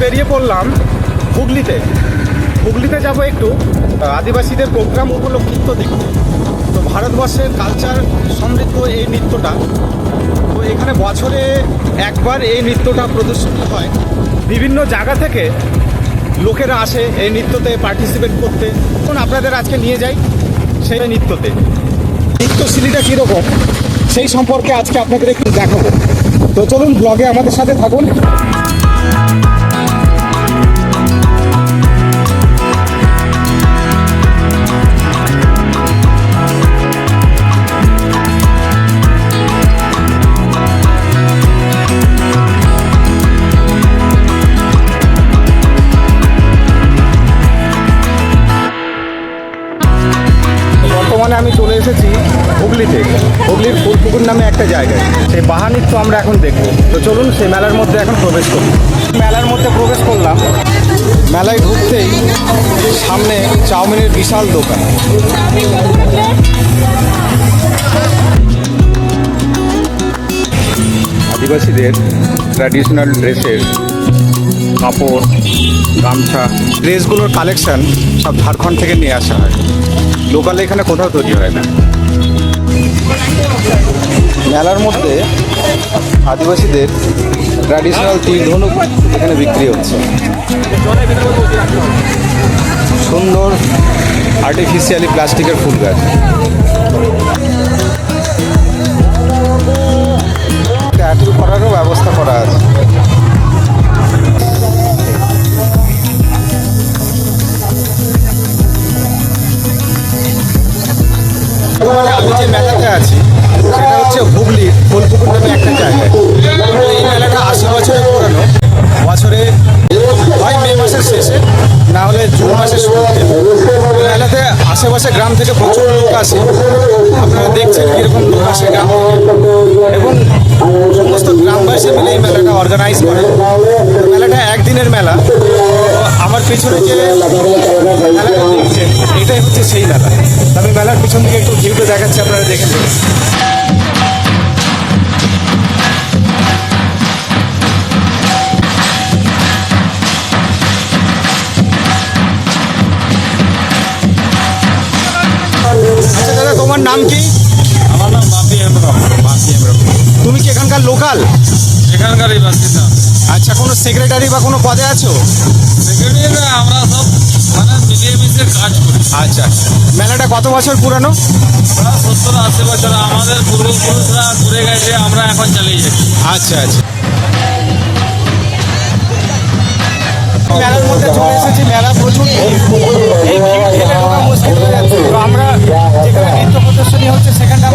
বেরিয়ে পড়লাম হুগলিতে। হুগলিতে যাব একটু, আদিবাসীদের প্রোগ্রাম উপলক্ষিত দেখতে। তো ভারতবর্ষের কালচার সমৃদ্ধ এই নৃত্যটা। তো এখানে বছরে একবার এই নৃত্যটা প্রদর্শিত হয়। বিভিন্ন জায়গা থেকে লোকেরা আসে এই নৃত্যতে পার্টিসিপেট করতে। তখন আপনাদের আজকে নিয়ে যাই সেই নৃত্যতে। নৃত্যশিলীটা কীরকম, সেই সম্পর্কে আজকে আপনাদের একটু দেখাবো। তো চলুন ব্লগে আমাদের সাথে থাকুন। এসেছি হুগলিতে হুগলির ফুলপুকুর নামে একটা জায়গায়। সেই বাহা নৃত্য আমরা এখন দেখব। তো চলুন সেই মেলার মধ্যে এখন প্রবেশ করি। মেলার মধ্যে প্রবেশ করলাম। মেলায় ঢুকতেই সামনে চাউমিনের বিশাল দোকান। আদিবাসীদের ট্র্যাডিশনাল ড্রেসের কাপড়, গামছা, ড্রেসগুলোর কালেকশন সব ঝাড়খণ্ড থেকে নিয়ে আসা হয়। লোকালে এখানে কোথাও তৈরি হয় না। মেলার মধ্যে আদিবাসীদের ট্র্যাডিশনাল তীর ধনুক এখানে বিক্রি হচ্ছে। সুন্দর আর্টিফিশিয়ালি প্লাস্টিকের ফুল গাছ। ট্যাটু করারও ব্যবস্থা করা আছে। ফুলপুকুর নামে একটা জায়গায়। তো এই মেলাটা আশি বছরের পুরানো। বছরে হয় মে মাসের শেষে, না হলে জুন মাসের শুরুতে। মেলাতে আশেপাশে গ্রাম থেকে প্রচুর লোক আসে। আপনারা দেখছেন কীরকম লোক আসে গ্রাম। এবং সমস্ত গ্রামবাসী মিলে এই মেলাটা অর্গানাইজ করে। মেলাটা একদিনের মেলা। আমার পিছনে যে মেলাটা দেখছেন, এটাই হচ্ছে সেই মেলা। আমি মেলার পিছন দিকে একটু ভিউটা দেখাচ্ছি, আপনারা দেখে নাম কি? আমার নাম বাপি হেমব্রম বাপি হেমব্রম। তুমি কি এখানকার লোকাল? এখানকারই বাসিন্দা। আচ্ছা কোনো সেক্রেটারি বা কোনো পদে আছো? সেক্রেটারি আমরা সব মানে মিলিয়ে মিশিয়ে কাজ করি। আচ্ছা মেলাটা কত বছর পুরানো? প্রায় সত্তর আশি বছর আমাদের পূর্বপুরুষরা ঘুরে গেছে আমরা এখন চালিয়ে যাচ্ছি। আচ্ছা আচ্ছা। মেলার মধ্যে চলে এসেছি মেলা প্রচুর। এই ভিড় ঠেলে ঢোকা মুশকিল হয়ে যাচ্ছে। তো আমরা যেখানে নৃত্য প্রদর্শনী হচ্ছে সেখানটা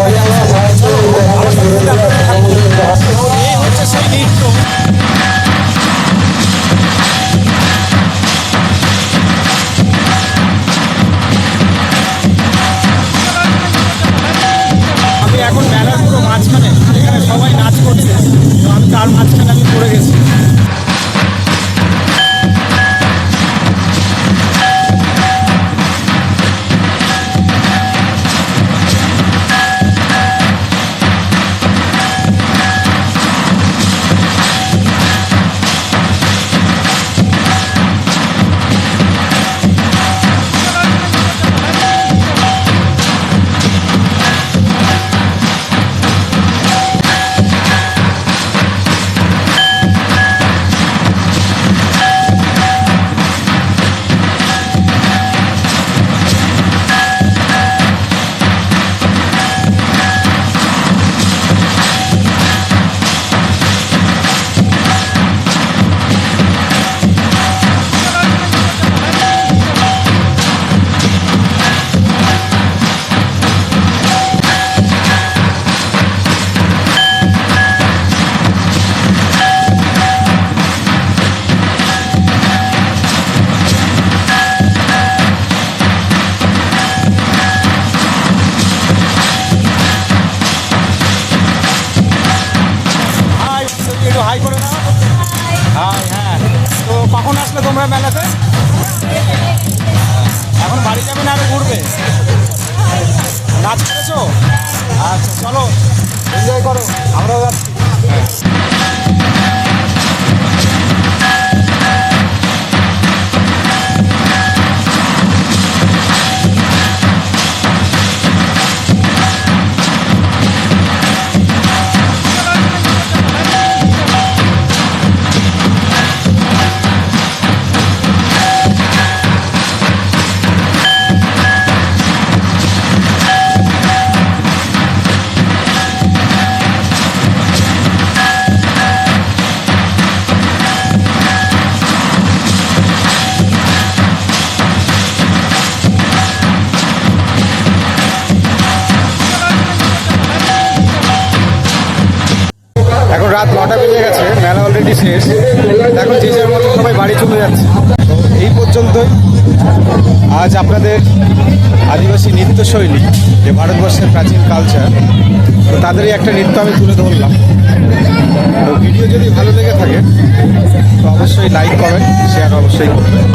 হচ্ছে সেই নৃত্য। আমি এখন মেলার পুরো মাঝখানে এখানে সবাই নাচ করছে, তো আমি তার মাঝখানে কখন আসলে তোমরা মেলাতে? এখন বাড়ি যাবে না আরও ঘুরবে? নাচ করেছ? আচ্ছা চলো। এনজয় করো। আমরাও যাচ্ছি। রাত নটা বেজে গেছে, মেলা অলরেডি শেষ। এখন যে যার মতো সবাই বাড়ি চলে যাচ্ছে। এই পর্যন্তই আজ আপনাদের আদিবাসী নৃত্যশৈলী, যে ভারতবর্ষের প্রাচীন কালচার তো তাদেরই একটা নৃত্য আমি তুলে ধরলাম। তো ভিডিও যদি ভালো লেগে থাকে, তো অবশ্যই লাইক কমেন্ট শেয়ার অবশ্যই করবেন।